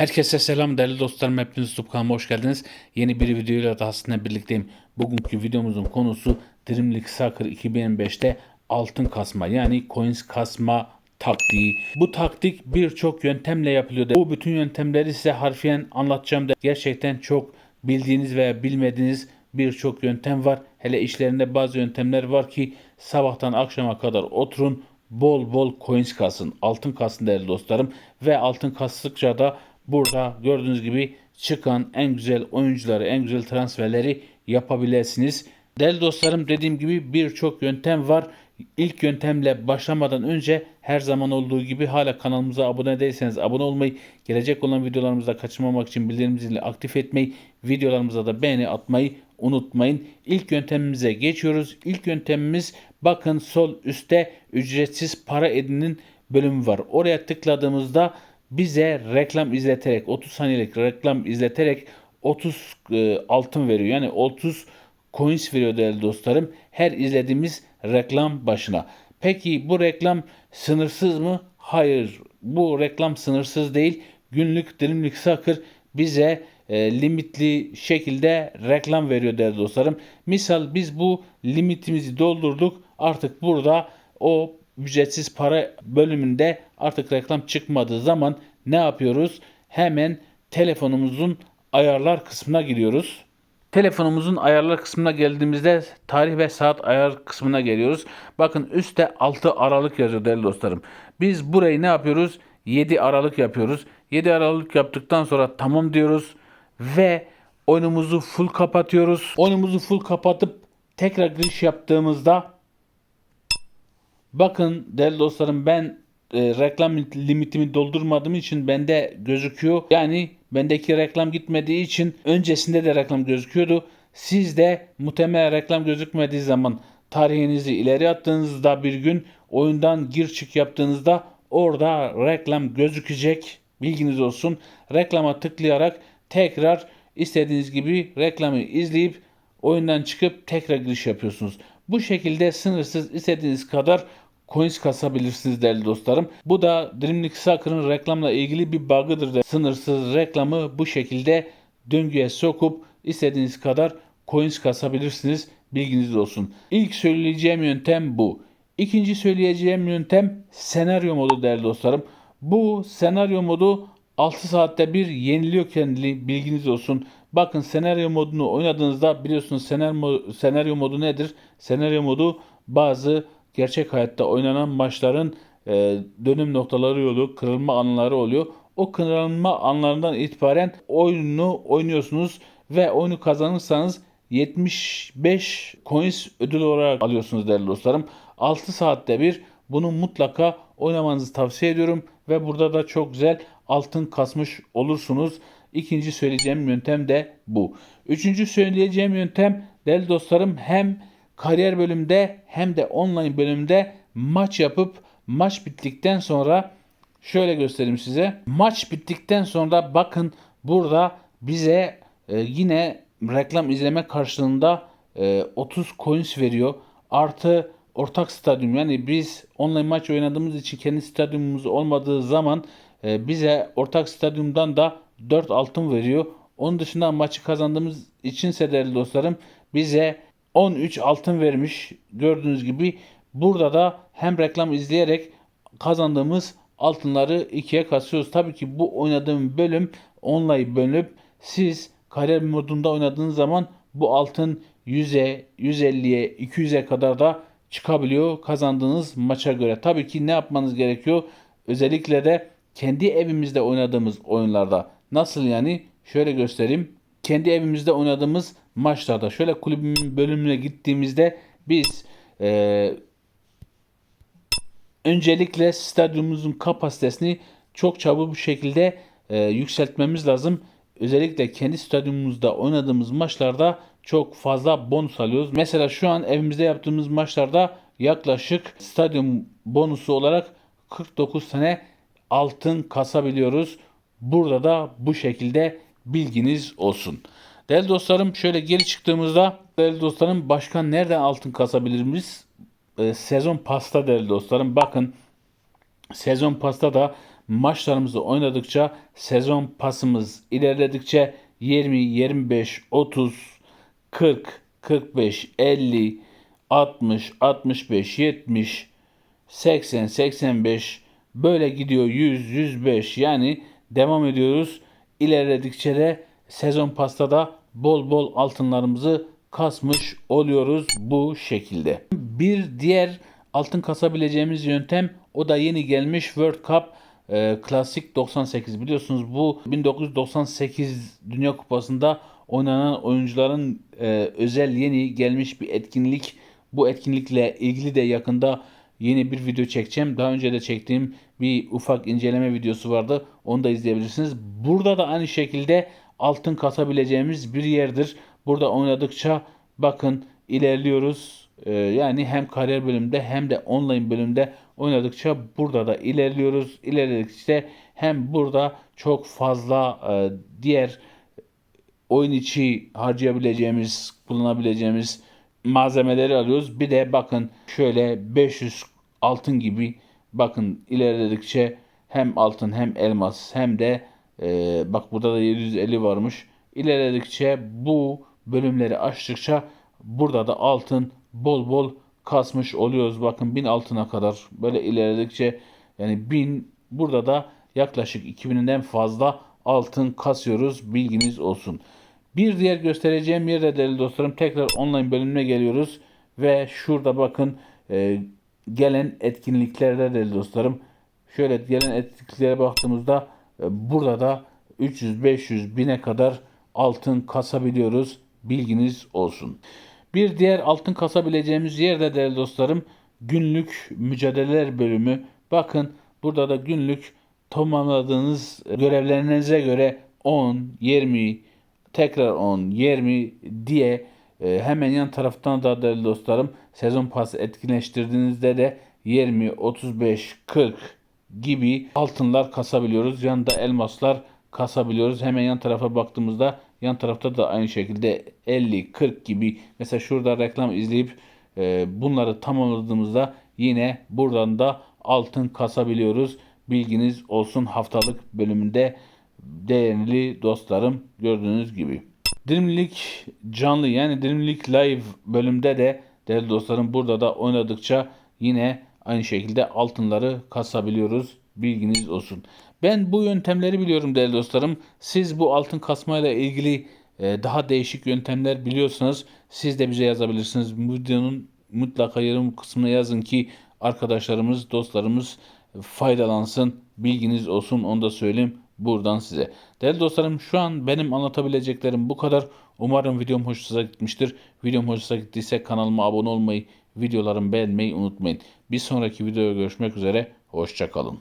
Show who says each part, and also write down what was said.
Speaker 1: Herkese selam değerli dostlarım. Hepiniz YouTube hoş geldiniz. Yeni bir videoyla daha sizinle birlikteyim. Bugünkü videomuzun konusu Dreamlik Soccer 2025'te altın kasma yani coins kasma taktiği. Bu taktik birçok yöntemle yapılıyor. Bu bütün yöntemleri size harfiyen anlatacağım da gerçekten çok bildiğiniz veya bilmediğiniz birçok yöntem var. Hele işlerinde bazı yöntemler var ki sabahtan akşama kadar oturun bol bol coins kasın, altın kasın değerli dostlarım. Ve altın kastıkça da burada gördüğünüz gibi çıkan en güzel oyuncuları, en güzel transferleri yapabilirsiniz. Değerli dostlarım dediğim gibi birçok yöntem var. İlk yöntemle başlamadan önce her zaman olduğu gibi hala kanalımıza abone değilseniz abone olmayı, gelecek olan videolarımızda kaçırmamak için bildirim zilini aktif etmeyi, videolarımıza da beğeni atmayı unutmayın. İlk yöntemimize geçiyoruz. İlk yöntemimiz bakın sol üstte ücretsiz para edinin bölümü var. Oraya tıkladığımızda bize reklam izleterek 30 saniyelik reklam izleterek 30 e, altın veriyor. Yani 30 coins veriyor değerli dostlarım. Her izlediğimiz reklam başına. Peki bu reklam sınırsız mı? Hayır. Bu reklam sınırsız değil. Günlük dilimlik sakır bize e, limitli şekilde reklam veriyor değerli dostlarım. Misal biz bu limitimizi doldurduk. Artık burada o ücretsiz para bölümünde artık reklam çıkmadığı zaman ne yapıyoruz? Hemen telefonumuzun ayarlar kısmına giriyoruz. Telefonumuzun ayarlar kısmına geldiğimizde tarih ve saat ayar kısmına geliyoruz. Bakın üstte 6 Aralık yazıyor değerli dostlarım. Biz burayı ne yapıyoruz? 7 Aralık yapıyoruz. 7 Aralık yaptıktan sonra tamam diyoruz ve oyunumuzu full kapatıyoruz. Oyunumuzu full kapatıp tekrar giriş yaptığımızda bakın değerli dostlarım ben e, reklam limitimi doldurmadığım için bende gözüküyor. Yani bendeki reklam gitmediği için öncesinde de reklam gözüküyordu. Sizde muhtemelen reklam gözükmediği zaman tarihinizi ileri attığınızda bir gün oyundan gir çık yaptığınızda orada reklam gözükecek. Bilginiz olsun. Reklama tıklayarak tekrar istediğiniz gibi reklamı izleyip oyundan çıkıp tekrar giriş yapıyorsunuz. Bu şekilde sınırsız istediğiniz kadar coins kasabilirsiniz değerli dostlarım. Bu da Dreamlink Soccer'ın reklamla ilgili bir bug'ıdır sınırsız reklamı bu şekilde döngüye sokup istediğiniz kadar coins kasabilirsiniz. Bilginiz olsun. İlk söyleyeceğim yöntem bu. İkinci söyleyeceğim yöntem senaryo modu değerli dostlarım. Bu senaryo modu 6 saatte bir yeniliyor kendini bilginiz olsun. Bakın senaryo modunu oynadığınızda biliyorsunuz senaryo, senaryo modu nedir? Senaryo modu bazı gerçek hayatta oynanan maçların e, dönüm noktaları oluyor, kırılma anları oluyor. O kırılma anlarından itibaren oyunu oynuyorsunuz ve oyunu kazanırsanız 75 coins ödül olarak alıyorsunuz değerli dostlarım. 6 saatte bir bunu mutlaka oynamanızı tavsiye ediyorum ve burada da çok güzel altın kasmış olursunuz. İkinci söyleyeceğim yöntem de bu. Üçüncü söyleyeceğim yöntem değerli dostlarım hem kariyer bölümde hem de online bölümde maç yapıp maç bittikten sonra şöyle göstereyim size. Maç bittikten sonra bakın burada bize e, yine reklam izleme karşılığında e, 30 coins veriyor. Artı ortak stadyum yani biz online maç oynadığımız için kendi stadyumumuz olmadığı zaman e, bize ortak stadyumdan da 4 altın veriyor. Onun dışında maçı kazandığımız içinse değerli dostlarım bize 13 altın vermiş. Gördüğünüz gibi burada da hem reklam izleyerek kazandığımız altınları ikiye kasıyoruz. Tabii ki bu oynadığım bölüm online bölüp siz kariyer modunda oynadığınız zaman bu altın 100'e, 150'ye, 200'e kadar da çıkabiliyor kazandığınız maça göre. Tabii ki ne yapmanız gerekiyor? Özellikle de kendi evimizde oynadığımız oyunlarda nasıl yani? Şöyle göstereyim. Kendi evimizde oynadığımız maçlarda şöyle kulübün bölümüne gittiğimizde biz e, öncelikle stadyumumuzun kapasitesini çok çabuk bir şekilde e, yükseltmemiz lazım. Özellikle kendi stadyumumuzda oynadığımız maçlarda çok fazla bonus alıyoruz. Mesela şu an evimizde yaptığımız maçlarda yaklaşık stadyum bonusu olarak 49 tane altın kasabiliyoruz. Burada da bu şekilde bilginiz olsun. Değerli dostlarım şöyle geri çıktığımızda değerli dostlarım başka nereden altın kasabiliriz? Ee, sezon pasta değerli dostlarım. Bakın sezon pasta da maçlarımızı oynadıkça sezon pasımız ilerledikçe 20, 25, 30, 40, 45, 50, 60, 65, 70, 80, 85 böyle gidiyor 100, 105 yani devam ediyoruz. İlerledikçe de sezon pastada bol bol altınlarımızı kasmış oluyoruz bu şekilde. Bir diğer altın kasabileceğimiz yöntem o da yeni gelmiş World Cup e, Klasik 98 biliyorsunuz bu 1998 Dünya Kupası'nda oynanan oyuncuların e, özel yeni gelmiş bir etkinlik. Bu etkinlikle ilgili de yakında yeni bir video çekeceğim. Daha önce de çektiğim bir ufak inceleme videosu vardı. Onu da izleyebilirsiniz. Burada da aynı şekilde altın kasabileceğimiz bir yerdir. Burada oynadıkça bakın ilerliyoruz. Ee, yani hem kariyer bölümünde hem de online bölümde oynadıkça burada da ilerliyoruz. İlerledikçe hem burada çok fazla e, diğer oyun içi harcayabileceğimiz, kullanabileceğimiz malzemeleri alıyoruz. Bir de bakın şöyle 500 altın gibi bakın ilerledikçe hem altın hem elmas hem de e, bak burada da 750 varmış. İlerledikçe bu bölümleri açtıkça burada da altın bol bol kasmış oluyoruz. Bakın 1000 altına kadar böyle ilerledikçe yani 1000 burada da yaklaşık 2000'den fazla altın kasıyoruz. Bilginiz olsun. Bir diğer göstereceğim yerde değerli dostlarım tekrar online bölümüne geliyoruz. Ve şurada bakın e, gelen etkinliklerde değerli dostlarım. Şöyle gelen etkinliklere baktığımızda burada da 300-500 bine kadar altın kasabiliyoruz. Bilginiz olsun. Bir diğer altın kasabileceğimiz yerde değerli dostlarım günlük mücadeleler bölümü. Bakın burada da günlük tamamladığınız görevlerinize göre 10, 20, tekrar 10, 20 diye e, hemen yan taraftan da değerli dostlarım sezon pası etkinleştirdiğinizde de 20, 35, 40 gibi altınlar kasabiliyoruz. Yanında elmaslar kasabiliyoruz. Hemen yan tarafa baktığımızda yan tarafta da aynı şekilde 50, 40 gibi mesela şurada reklam izleyip e, bunları tamamladığımızda yine buradan da altın kasabiliyoruz. Bilginiz olsun haftalık bölümünde değerli dostlarım gördüğünüz gibi. Dilimlik canlı yani Dilimlik live bölümde de değerli dostlarım burada da oynadıkça yine aynı şekilde altınları kasabiliyoruz. Bilginiz olsun. Ben bu yöntemleri biliyorum değerli dostlarım. Siz bu altın kasmayla ilgili e, daha değişik yöntemler biliyorsanız siz de bize yazabilirsiniz. Videonun mutlaka yorum kısmına yazın ki arkadaşlarımız, dostlarımız faydalansın. Bilginiz olsun onu da söyleyeyim buradan size. Değerli dostlarım şu an benim anlatabileceklerim bu kadar. Umarım videom hoşunuza gitmiştir. Videom hoşunuza gittiyse kanalıma abone olmayı, videolarımı beğenmeyi unutmayın. Bir sonraki videoya görüşmek üzere. Hoşçakalın.